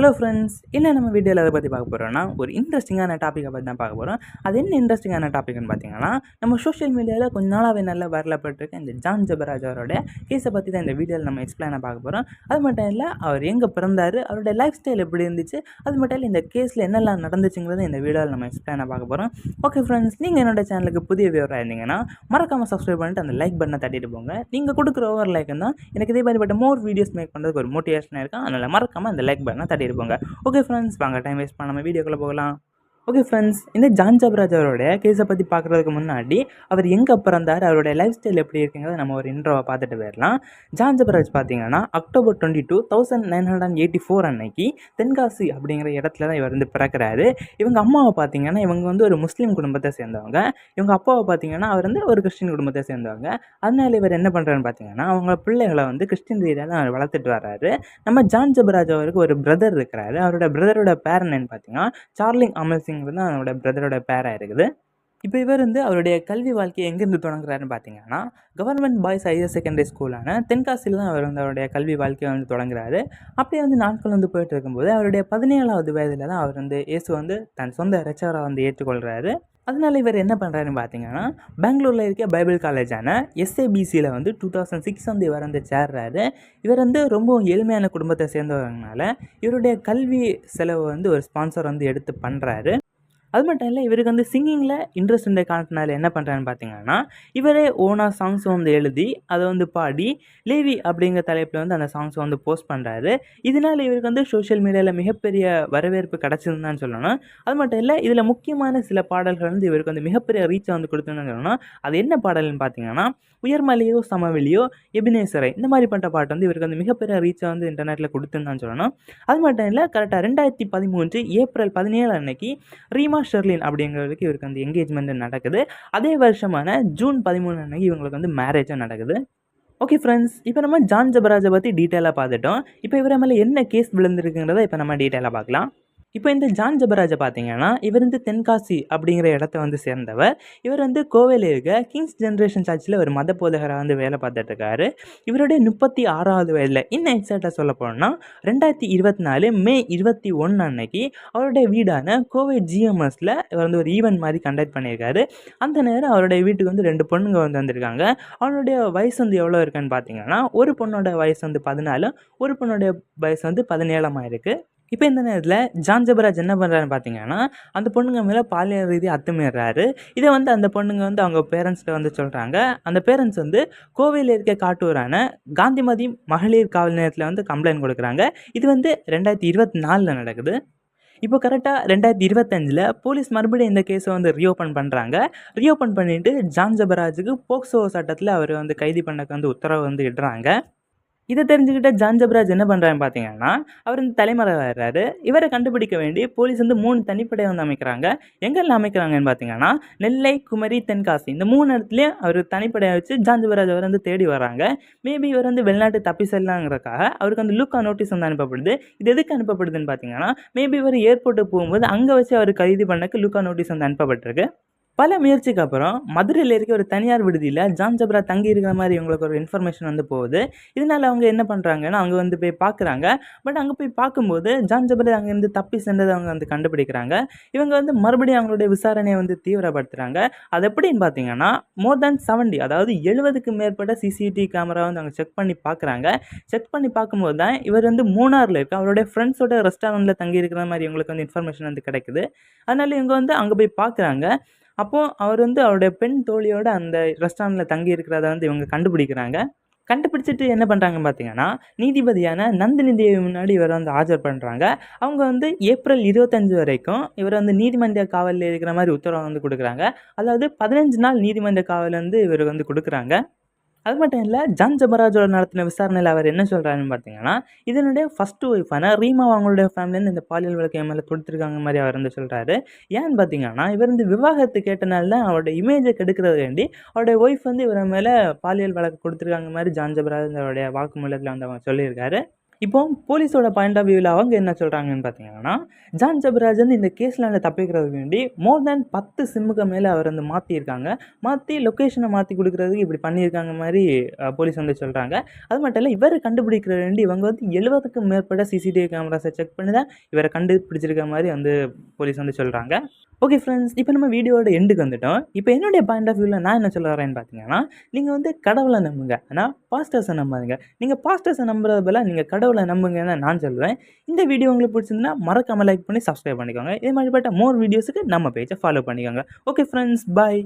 Hello friends என்ன நம்ம வீடியோவில் அதை பற்றி பார்க்க போகிறோம்னா ஒரு இன்ட்ரெஸ்டிங்கான டாப்பிக்கை பற்றி தான் பார்க்க போகிறோம் அது என்ன இன்ட்ரெஸ்டிங்கான டாப்பிக்னு பார்த்தீங்கன்னா நம்ம சோஷியல் மீடியாவில் கொஞ்ச நாளாகவே நல்லா வரலப்பட்டிருக்க இந்த ஜான் ஜபராஜ் அவரோட கேஸை பற்றி தான் இந்த வீடியோவில் நம்ம எக்ஸ்பிளைனாக பார்க்க போகிறோம் அது மட்டும் இல்லை அவர் எங்கே பிறந்தார் அவரோட லைஃப் ஸ்டைல் எப்படி இருந்துச்சு அது மட்டும் இல்லை இந்த கேஸில் என்னெல்லாம் நடந்துச்சுங்கிறத இந்த வீடியோவில் நம்ம எக்ஸ்பிளைனாக பார்க்க போகிறோம் ஓகே ஃப்ரெண்ட்ஸ் நீங்கள் என்னோட சேனலுக்கு புதிய வியூவராக இருந்தீங்கன்னா மறக்காமல் சப்ஸ்கிரைப் பண்ணிட்டு அந்த லைக் பட்டனை தட்டிட்டு போங்க. நீங்கள் கொடுக்குற ஓவர் லைக் தான் எனக்கு இதே மாதிரிப்பட்ட மோர் வீடியோஸ் மேக் பண்ணுறதுக்கு ஒரு மோட்டிவேஷனாக இருக்கும். அதனால் மறக்காமல் அந்த லைக் பட்டனை தட்டிட்டு போங்க ஓகே ஃப்ரெண்ட்ஸ் வாங்க டைம் வேஸ்ட் பண்ணாமல் வீடியோக்குள்ளே போகலாம். ஓகே ஃப்ரெண்ட்ஸ் இந்த ஜான் ஜபராஜ் அவரோட கேஸை பற்றி பார்க்குறதுக்கு முன்னாடி அவர் எங்கே பிறந்தார் அவருடைய லைஃப் ஸ்டைல் எப்படி இருக்குங்கிறத நம்ம ஒரு இன்ட்ரோவை பார்த்துட்டு போயிடலாம். ஜான் ஜபராஜ் பார்த்தீங்கன்னா October twenty two thousand nine hundred and eighty four அன்னைக்கு தென்காசி அப்படிங்கிற இடத்துல தான் இவர் வந்து பிறக்கிறாரு. இவங்க அம்மாவை பார்த்தீங்கன்னா இவங்க வந்து ஒரு முஸ்லீம் குடும்பத்தை சேர்ந்தவங்க. இவங்க அப்பாவை பார்த்தீங்கன்னா அவர் வந்து ஒரு கிறிஸ்டின் குடும்பத்தை சேர்ந்தவங்க. அதனால இவர் என்ன பண்ணுறாருன்னு பார்த்தீங்கன்னா அவங்க பிள்ளைகளை வந்து கிறிஸ்டின் ரீதியாக தான் அவர் வளர்த்துட்டு வர்றாரு. நம்ம ஜான் ஜபராஜ் அவருக்கு ஒரு பிரதர் இருக்கிறாரு. அவரோட பிரதரோட பேரன் என்னன்னு பார்த்தீங்கன்னா சார்லிங் அமர் சிங் தான் அவரோட பிரதரோட பேராக இருக்குது. இப்போ இவர் வந்து அவருடைய கல்வி வாழ்க்கையை எங்கேருந்து தொடங்குறாருன்னு பார்த்தீங்கன்னா கவர்மெண்ட் பாய்ஸ் ஹையர் செகண்டரி ஸ்கூலான தென்காசியில் தான் அவர் வந்து அவருடைய கல்வி வாழ்க்கையை வந்து தொடங்குறாரு. அப்படியே வந்து நாட்கள் வந்து போயிட்டு இருக்கும்போது அவருடைய பதினேழாவது வயதில் தான் அவர் வந்து இயேசு வந்து தன் சொந்த ரச்சவராக வந்து ஏற்றுக்கொள்கிறாரு அதனால இவர் என்ன பண்ணுறாருன்னு பார்த்தீங்கன்னா பெங்களூரில் இருக்க பைபிள் காலேஜான எஸ்ஏபிசியில் வந்து டூ தௌசண்ட் சிக்ஸ் வந்து இவர் வந்து சேர்றாரு. இவர் வந்து ரொம்பவும் ஏழ்மையான குடும்பத்தை சேர்ந்தவங்கனால இவருடைய கல்வி செலவு வந்து ஒரு ஸ்பான்சர் வந்து எடுத்து பண்ணுறாரு அது மட்டும் இல்லை இவருக்கு வந்து சிங்கிங்கில் இன்ட்ரெஸ்ட் இருந்த காரணத்தினால என்ன பண்ணுறாருன்னு பார்த்தீங்கன்னா இவரே ஓனாக சாங்ஸ் வந்து எழுதி அதை வந்து பாடி லேவி அப்படிங்கிற தலைப்பில் வந்து அந்த சாங்ஸை வந்து போஸ்ட் பண்ணுறாரு இதனால் இவருக்கு வந்து சோஷியல் மீடியாவில் மிகப்பெரிய வரவேற்பு கிடச்சிருந்தான்னு சொல்லணும். அது மட்டும் இல்லை இதில் முக்கியமான சில பாடல்கள் வந்து இவருக்கு வந்து மிகப்பெரிய ரீச்சை வந்து கொடுத்துருந்தான்னு சொல்லணும். அது என்ன பாடல்னு பார்த்தீங்கன்னா உயர்மலையோ சமவெளியோ எபினேசரை இந்த மாதிரி பண்ணுற பாட்டு வந்து இவருக்கு வந்து மிகப்பெரிய ரீச்சை வந்து இன்டர்நெட்டில் கொடுத்துருந்தான்னு சொல்லணும். அது மட்டும் இல்லை கரெக்டாக ரெண்டாயிரத்தி பதிமூன்று ஏப்ரல் பதினேழு அன்னைக்கு ரீமா ஷெர்லின் அப்படிங்கிறதுக்கு இவருக்கு வந்து என்கேஜ்மெண்ட் நடக்குது. அதே வருஷமான ஜூன் பதிமூணு அன்னைக்கு இவங்களுக்கு வந்து மேரேஜும் நடக்குது. ஓகே ஃப்ரெண்ட்ஸ் இப்போ நம்ம ஜான் ஜபராஜை பற்றி டீட்டெயிலாக பார்த்துட்டோம். இப்போ இவரை மேலே என்ன கேஸ் விழுந்திருக்குங்கிறத இப்போ நம்ம டீட்டெயிலாக பார்க்கலாம். இப்போ இந்த ஜான் ஜபராஜை பார்த்தீங்கன்னா இவர் வந்து தென்காசி அப்படிங்கிற இடத்த வந்து சேர்ந்தவர். இவர் வந்து கோவையில் இருக்க கிங்ஸ் ஜென்ரேஷன் சர்ச்சில் ஒரு மத போதகராக வந்து வேலை பார்த்துட்டு இருக்காரு இவருடைய முப்பத்தி ஆறாவது வயதில் இன்னும் எக்ஸாக்டாக சொல்ல போனோம்னா ரெண்டாயிரத்தி இருபத்தி நாலு மே இருபத்தி ஒன்று அன்னைக்கு அவருடைய வீடான கோவை ஜிஎம்எஸில் இவர் வந்து ஒரு ஈவெண்ட் மாதிரி கண்டக்ட் பண்ணியிருக்காரு. அந்த நேரம் அவருடைய வீட்டுக்கு வந்து ரெண்டு பொண்ணுங்க வந்து வந்திருக்காங்க. அவனுடைய வயசு வந்து எவ்வளோ இருக்குன்னு பார்த்தீங்கன்னா ஒரு பொண்ணோட வயசு வந்து பதினாலு ஒரு பொண்ணோடைய வயசு வந்து பதினேழமாக இருக்குது இப்போ இந்த நேரத்தில் ஜான் ஜபராஜ் என்ன பண்ணுறாருன்னு பார்த்தீங்கன்னா அந்த பொண்ணுங்க மேலே பாலியல் ரீதியாக அத்துமீறாரு. இதை வந்து அந்த பொண்ணுங்க வந்து அவங்க பேரண்ட்ஸ்கிட்ட வந்து சொல்கிறாங்க அந்த பேரண்ட்ஸ் வந்து கோவையில் இருக்க காட்டூரான காந்திமதி மகளிர் காவல் நிலையத்தில் வந்து கம்ப்ளைண்ட் கொடுக்குறாங்க. இது வந்து ரெண்டாயிரத்தி இருபத்தி நாலில் நடக்குது. இப்போ கரெக்டாக ரெண்டாயிரத்தி இருபத்தஞ்சில் போலீஸ் மறுபடியும் இந்த கேஸை வந்து ரீஓப்பன் பண்ணுறாங்க ரீஓப்பன் பண்ணிவிட்டு ஜான் ஜபராஜுக்கு போக்சோ சட்டத்தில் அவர் வந்து கைது பண்ணக்கு வந்து உத்தரவு வந்து இடுறாங்க. இதை தெரிஞ்சுக்கிட்ட ஜான்ஜபராஜ் என்ன பண்ணுறாருன்னு பார்த்தீங்கன்னா அவர் வந்து தலைமறைவாகிறாரு இவரை கண்டுபிடிக்க வேண்டி போலீஸ் வந்து மூணு தனிப்படை வந்து அமைக்கிறாங்க. எங்கெல்லாம் அமைக்கிறாங்கன்னு பார்த்தீங்கன்னா நெல்லை குமரி தென்காசி இந்த மூணு இடத்துலையும் அவர் தனிப்படையை வச்சு ஜான்ஜபராஜ் அவர் வந்து தேடி வராங்க. மேபி இவர் வந்து வெளிநாட்டு தப்பி செல்லாங்கிறக்காக அவருக்கு வந்து லுக்கா நோட்டீஸ் வந்து அனுப்பப்படுது. இது எதுக்கு அனுப்பப்படுதுன்னு பார்த்தீங்கன்னா மேபி இவர் ஏர்போர்ட்டுக்கு போகும்போது அங்கே வச்சு அவர் கைது பண்ணக்கு லுக்கா நோட்டீஸ் வந்து அனுப்பப்பட்டிருக்கு. பல முயற்சிக்கு அப்புறம் மதுரையில் இருக்க ஒரு தனியார் விடுதியில் ஜான் ஜப்ரா தங்கி இருக்கிற மாதிரி இவங்களுக்கு ஒரு இன்ஃபர்மேஷன் வந்து போகுது. இதனால் அவங்க என்ன பண்ணுறாங்கன்னா அங்கே வந்து போய் பார்க்குறாங்க பட் அங்கே போய் பார்க்கும்போது ஜான் ஜப்ரா அங்கேருந்து தப்பி சென்றதை அவங்க வந்து கண்டுபிடிக்கிறாங்க. இவங்க வந்து மறுபடியும் அவங்களுடைய விசாரணையை வந்து தீவிரப்படுத்துகிறாங்க அது எப்படின்னு பார்த்தீங்கன்னா மோர் தேன் செவன்டி அதாவது எழுபதுக்கு மேற்பட்ட சிசிடிவி கேமரா வந்து அவங்க செக் பண்ணி பார்க்குறாங்க செக் பண்ணி பார்க்கும்போது தான் இவர் வந்து மூணாரில் இருக்க. அவருடைய ஃப்ரெண்ட்ஸோட ரெஸ்டாரண்ட்டில் தங்கி இருக்கிற மாதிரி இவங்களுக்கு வந்து இன்ஃபர்மேஷன் வந்து கிடைக்குது. அதனால இவங்க வந்து அங்கே போய் பார்க்குறாங்க அப்போது அவர் வந்து அவருடைய பெண் தோழியோட அந்த ரெஸ்டாரண்ட்டில் தங்கி இருக்கிறத வந்து இவங்க கண்டுபிடிக்கிறாங்க. கண்டுபிடிச்சிட்டு என்ன பண்ணுறாங்கன்னு பார்த்தீங்கன்னா நீதிபதியான நந்தினி தேவி முன்னாடி இவரை வந்து ஆஜர் பண்ணுறாங்க அவங்க வந்து ஏப்ரல் இருபத்தஞ்சு வரைக்கும் இவர் வந்து நீதிமன்ற காவலில் இருக்கிற மாதிரி உத்தரவு வந்து கொடுக்குறாங்க. அதாவது பதினஞ்சு நாள் நீதிமன்ற காவல் வந்து இவர் வந்து கொடுக்குறாங்க. அது மட்டும் இல்லை ஜான் ஜபராஜோட நடத்தின விசாரணையில் அவர் என்ன சொல்கிறாருன்னு பார்த்தீங்கன்னா இதனுடைய ஃபஸ்ட்டு ஒய்ஃபான ரீமா அவங்களுடைய ஃபேமிலியிருந்து இந்த பாலியல் வழக்கு மேலே கொடுத்துருக்காங்க மாதிரி அவர் வந்து சொல்கிறாரு ஏன்னு பார்த்தீங்கன்னா இவர் வந்து விவாகரத்து கேட்டனால தான் அவருடைய இமேஜை கெடுக்கிறது வேண்டி அவருடைய ஒய்ஃப் வந்து இவரை மேலே பாலியல் வழக்கு கொடுத்துருக்காங்க மாதிரி ஜான் ஜபராஜ் அவருடைய வாக்குமூலத்தில் வந்து அவங்க சொல்லியிருக்காரு. இப்போ போலீஸோட பாயிண்ட் ஆஃப் வியூவில் அவங்க என்ன சொல்கிறாங்கன்னு பார்த்தீங்கன்னா ஜான் ஜபராஜ் வந்து இந்த கேஸில் தப்பிக்கிறதுக்கு வேண்டி மோர் தேன் பத்து சிம்முக்கு மேலே அவர் வந்து மாற்றிருக்காங்க மாற்றி லொக்கேஷனை மாற்றி கொடுக்குறதுக்கு இப்படி பண்ணியிருக்காங்க மாதிரி போலீஸ் வந்து சொல்கிறாங்க அது மட்டும் இல்லை இவரை கண்டுபிடிக்கிற வேண்டி இவங்க வந்து எழுபதுக்கும் மேற்பட்ட சிசிடிவி கேமராஸை செக் பண்ணி தான் இவரை கண்டுபிடிச்சிருக்க மாதிரி வந்து போலீஸ் வந்து சொல்கிறாங்க ஓகே ஃப்ரெண்ட்ஸ் இப்போ நம்ம வீடியோட எண்டுக்கு வந்துட்டோம். இப்போ என்னுடைய பாயிண்ட் ஆஃப் வியூவில் நான் என்ன சொல்ல வரேன்னு பார்த்தீங்கன்னா நீங்கள் வந்து கடவுளை நம்புங்க. ஆனால் பாஸ்டர்ஸை நம்பாதுங்க. நீங்கள் பாஸ்டர்ஸை நம்புறது பதிலாக நீங்கள் கடவுளை நம்புங்கன்னு நான் சொல்லுவேன். இந்த வீடியோ உங்களுக்கு பிடிச்சிருந்தா மறக்காமல் லைக் பண்ணி சப்ஸ்கிரைப் பண்ணிக்கோங்க. இதே மாதிரிப்பட்ட மோர் வீடியோஸுக்கு நம்ம பேஜை ஃபாலோ பண்ணிக்கோங்க. Okay friends bye